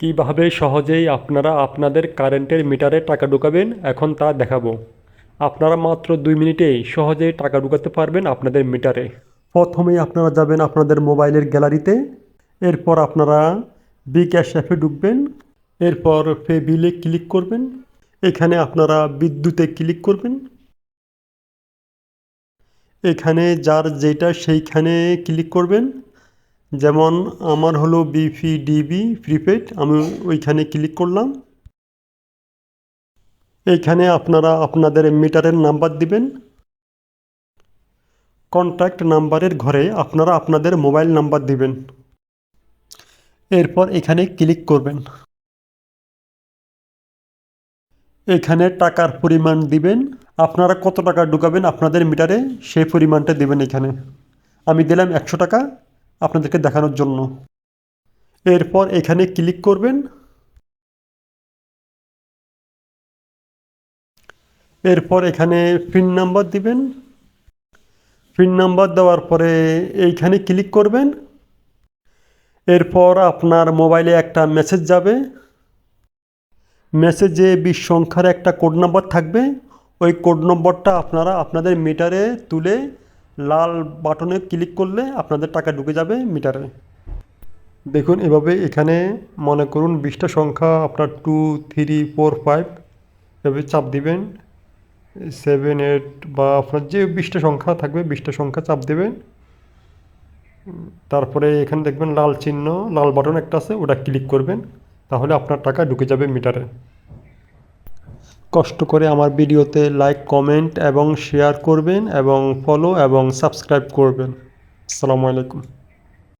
কীভাবে সহজেই আপনারা আপনাদের কারেন্টের মিটারে টাকা ঢুকাবেন, এখন তা দেখাবো। আপনারা মাত্র দুই মিনিটেই সহজেই টাকা ঢুকাতে পারবেন আপনাদের মিটারে। প্রথমেই আপনারা যাবেন আপনাদের মোবাইলের গ্যালারিতে, এরপর আপনারা বিক্যাশ অ্যাপে ঢুকবেন, এরপর পে বিলে ক্লিক করবেন, এখানে আপনারা বিদ্যুতে ক্লিক করবেন। এখানে যার যেটা সেইখানে ক্লিক করবেন। যেমন আমার হলো বিপিডিবি প্রিপেড আমি ওইখানে ক্লিক করলাম। এইখানে আপনারা আপনাদের মিটারের নাম্বার দিবেন। কন্ট্যাক্ট নাম্বারের ঘরে আপনারা আপনাদের মোবাইল নাম্বার দিবেন। এরপর এখানে ক্লিক করবেন। এখানে টাকার পরিমাণ দিবেন। আপনারা কত টাকা ঢুকাবেন আপনাদের মিটারে সেই পরিমাণটা দেবেন এখানে। আমি দিলাম একশো টাকা। আপনাদেরকে দেখানোর জন্য। এরপর এখানে ক্লিক করবেন। এরপর এখানে পিন নাম্বার দিবেন। পিন নাম্বার দেওয়ার পরে এইখানে ক্লিক করবেন। এরপর আপনার মোবাইলে একটা মেসেজ যাবে। মেসেজে বিশ সংখ্যার একটা কোড নাম্বার থাকবে। ওই কোড নম্বরটা আপনারা আপনাদের মিটারে তুলে লাল বাটনে ক্লিক করলে আপনাদের টাকা ঢুকে যাবে মিটারে। দেখুন, এভাবে এখানে মনে করুন বিশটা সংখ্যা আপনার টু থ্রি ফোর ফাইভ এভাবে চাপ দিবেন। সেভেন এইট বা আপনার যে বিশটা সংখ্যা থাকবে, বিশটা সংখ্যা চাপ দেবেন। তারপরে এখানে দেখবেন লাল চিহ্ন, লাল বাটন একটা আছে, ওটা ক্লিক করবেন, তাহলে আপনার টাকা ঢুকে যাবে মিটারে। কষ্ট করে আমার ভিডিওতে লাইক কমেন্ট এবং শেয়ার করবেন এবং ফলো এবং সাবস্ক্রাইব করবেন। আসসালামু আলাইকুম।